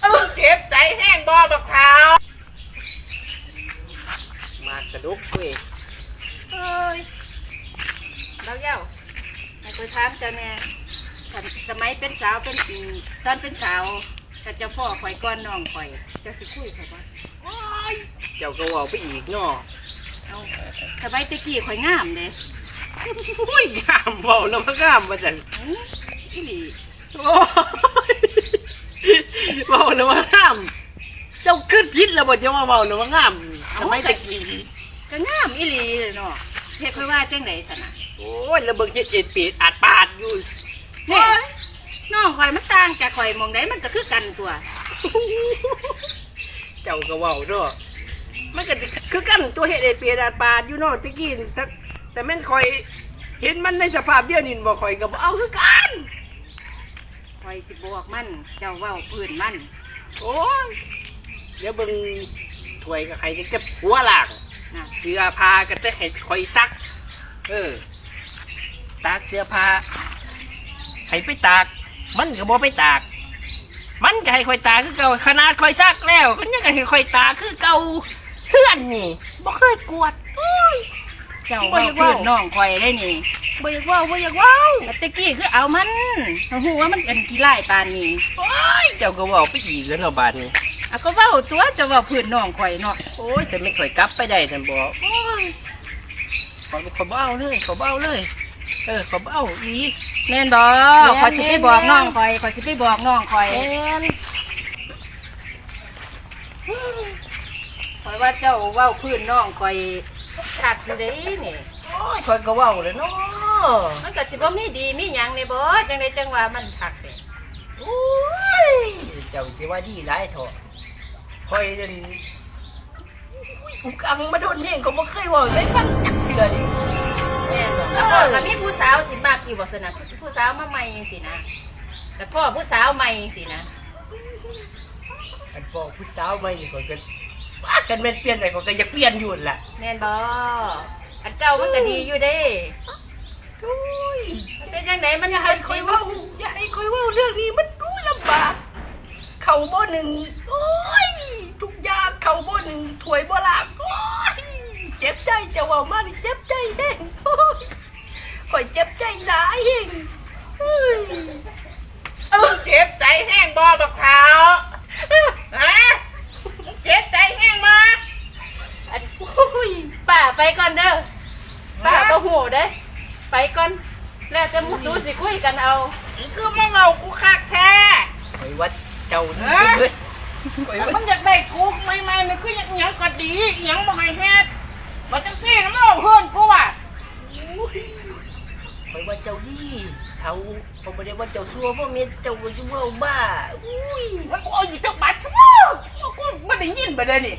เออเจ็บใจแห้งบ่บักขาวมากระดุกเว้ยเอ้ยเราเย้าให้คยถามเจ้าแม่คันสมัยเป็นสาวเป็นตอนเป็นสาวถ้าเจ้าพ่อข่อยก้อนน้องข่อย เจ้าสิคุยข่อยบ่โอ้ยเจ้าก็ว่าไปอีกเนาะเอาสมัยตะกี้ข่อยงามเด้อุ้ยงามเบาแล้วมันงามมาจังอีหลี โอ้ยเบาแล้วมันงาม เจ้าขึ้นพิษแล้วบ่จะมาเบาแล้วมันงามทำไมตะกี้ก็งามอีหลีเลยเนาะเฮ็ดค่อยว่าจังได๋ซั่นน่ะโอ้ยแล้วเบิ่งเฮ็ดเอ็ดปีดอาดปาดอยู่นี่น้องข่อยมันต่างจากข่อยหมองใดมันก็คือกันตัว เจ้าก็เว้าเนาะมันก็สิคือกันตัวเฮ็ดเอ็ดปีดอาดปาดอยู่เนาะตะกี้นี่แต่แต่แม่นคอย เห็นมันในสภาพเดียวนี่บ่คอยก็บ่เอาคือกันข่ อยสิบอกมัน เจ้าเว้าพื้นมัน โอ้ยเดี๋ยวเบิ่งถ้วยกับใครจะหัวหลากนะเสื้อผ้าก็จะให้คอยซัก เออ ตากเสื้อผ้าให้ไปตาก มันก็บ่ไปตาก มันก็ให้คอยตากคือเก่าขนาดคอยซักแล้วก็ยังก็ให้คอยตากคือเก่าเพื่อนนี่บ่เคยกวดอุ้ย เจ้าบ่เว้าอยากพื้เว้านน้องข่อยได้นี่บ่อยากเว้าบ่อยากเว้าแต่ตะกี้คือเอามันเขาหูว่ามันเป็นกี่ไล่ปานนี้โอ้ยเจ้าก็เว้าไปอีกแล้วเนาะบาดนี้เอาก็เว้าตัวเจะเว้าพื้นน้องข่อยเนาะโอ้ยแต่ไม่ค่อยกลับไปได้ท่านบอกโอ้ยขอขอเบ้าเลยขอเบ้าเลย เออขอเบ้าอีก แม่นบ่แม่นข่อยสิไปบอกแม่นน้องข่อยข่อยสิไปบอกน้องข่อยแอนข่อยว่าเจ้าเว้าพื้นน้องข่อย คักอยู่เด้นี่โอ้ยคอยก็เว้าเลยเนาะมันก็สิบ่มีดีมีหยังในบ่จังไดจังว่ามันคักเด้โอ้ยเจ้าสิว่าดีหลายเถอะคอยเดินอุกอังมาโดนเองก็บ่เคยเว่าได้ฟังจักเทื่อดิแม่นบ่แล้วพ่อก็มีผู้สาวสิมากอยู่บ่ซั่นน่ะผู้สาวมาใหม่จังซี่นะแต่พ่อผู้สาวใหม่จังซี่นะอันบอกผู้สาวไม่นี่ก็จะ ว่ากันแม่นเปลี่ยนไปก็ก็อยากเปลี่ยนอยู่นั่นล่ะแม่นบ่อันเก่ามันก็ดีอยู่เด้โอ้ยมันเป็นจังไดมันอย่าให้คอยเว่าอย่าให้คอยเว่าเรื่องนี้มันดูลำบากเข่าบ่หนึ่งโอ้ยทุกอย่างเข่าบ่หนึ่งถวยบ่หลากโอ้ยเจ็บใจจะเว่ามานี่เจ็บใจแห้งโอ้ยคอยเจ็บใจหลายเองเฮ้ยเออเจ็บใจแห้งบ่บักขาวฮะ เจ็บใจแห้งมาอันอุ้ยป้าไปก่อนเด้อป้าบ่ฮู้เด้อไปก่อนแล้วแต่หมูสูสิคุยกันเอาคือมาเงากูคักแท้คอยว่าเจ้านี่ฮะเฮ้ยคอยแต่ว่ามันอยากได้กูไม่ไม่นี่คือยังยังก็ดียังบ่ให้เฮ็ดบ่จังซี่นะมันเอาเพิ่นกูว่ะคอยว่าเจ้านี่เขาเขาไม่ได้ว่าเจ้าซัวเพราะเมียเจ้าว่าจะว่าบ้าอุ้ยมันกูเอาอยู่จักบาทชั่วกูบ่ ได้ยินบ่ได้นี่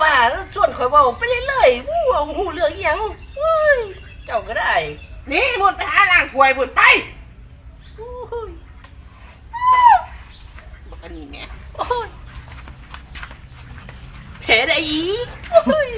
ป้าแล้วชวนคอยเว่าไปเรื่อยๆวู้เอาหูเรื่องอิหยังอุ้ยเจ้าก็ได้นี่มุดไปหาล้างถ้วยบุญไปอุ้ยบักอันนี้แหม่โอ้ยแผลได้อีกโอ้ย